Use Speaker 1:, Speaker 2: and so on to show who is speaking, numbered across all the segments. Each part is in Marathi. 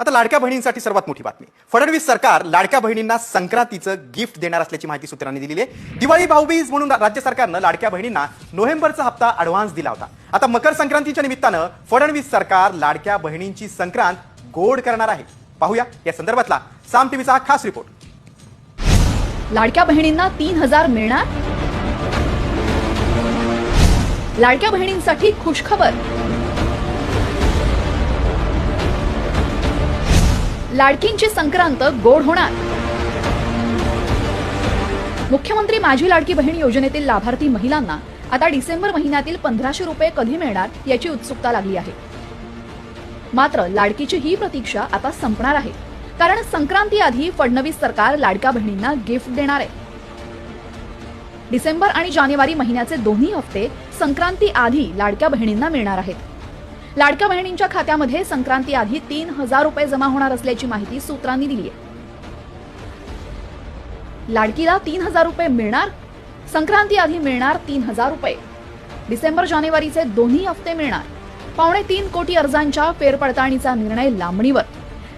Speaker 1: आता लाडक्या बहिणींसाठी सर्वात मोठी बातमी. फडणवीस सरकार लाडक्या बहिणींना संक्रांतीचं गिफ्ट देणार असल्याची माहिती सूत्रांनी दिलेली आहे. दिवाळी भाऊबीज म्हणून राज्य सरकारनं लाडक्या बहिणींना नोव्हेंबरचा हप्ता अडव्हान्स दिला होता. आता मकर संक्रांतीच्या निमित्तानं फडणवीस सरकार लाडक्या बहिणींची संक्रांत गोड करणार आहे. पाहूया या संदर्भातला साम टीव्हीचा हा खास रिपोर्ट.
Speaker 2: लाडक्या बहिणींना तीन हजार मिळणार? लाडक्या बहिणींसाठी खुशखबर. लाडकींची संक्रांत गोड होणार. मुख्यमंत्री माझी लाडकी बहीण योजनेतील लाभार्थी महिलांना आता डिसेंबर महिन्यातील पंधराशे रुपये कधी मिळणार याची उत्सुकता लागली आहे. मात्र लाडकीची ही प्रतीक्षा आता संपणार आहे. कारण संक्रांती आधी फडणवीस सरकार लाडक्या बहिणींना गिफ्ट देणार आहे. डिसेंबर आणि जानेवारी महिन्याचे दोन्ही हप्ते संक्रांती आधी लाडक्या बहिणींना मिळणार आहेत. लाडक्या बहिणींच्या खात्यामध्ये संक्रांती आधी तीन हजार रुपये जमा होणार असल्याची माहिती सूत्रांनी दिली आहे. लाडकीला तीन हजार रुपये मिळणार? संक्रांती आधी मिळणार तीन हजार रुपये. डिसेंबर जानेवारीचे दोन्ही हप्ते मिळणार. पावणे तीन कोटी अर्जांच्या फेरपडताळणीचा निर्णय लांबणीवर.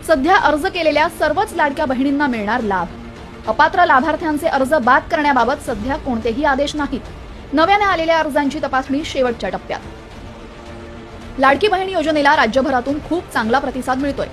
Speaker 2: सध्या अर्ज केलेल्या सर्वच लाडक्या बहिणींना मिळणार लाभ. अपात्र लाभार्थ्यांचे अर्ज बाद करण्याबाबत सध्या कोणतेही आदेश नाहीत. नव्याने आलेल्या अर्जांची तपासणी शेवटच्या टप्प्यात. लाडकी बहीण योजनेला राज्यभरातून खूप चांगला प्रतिसाद मिळतोय.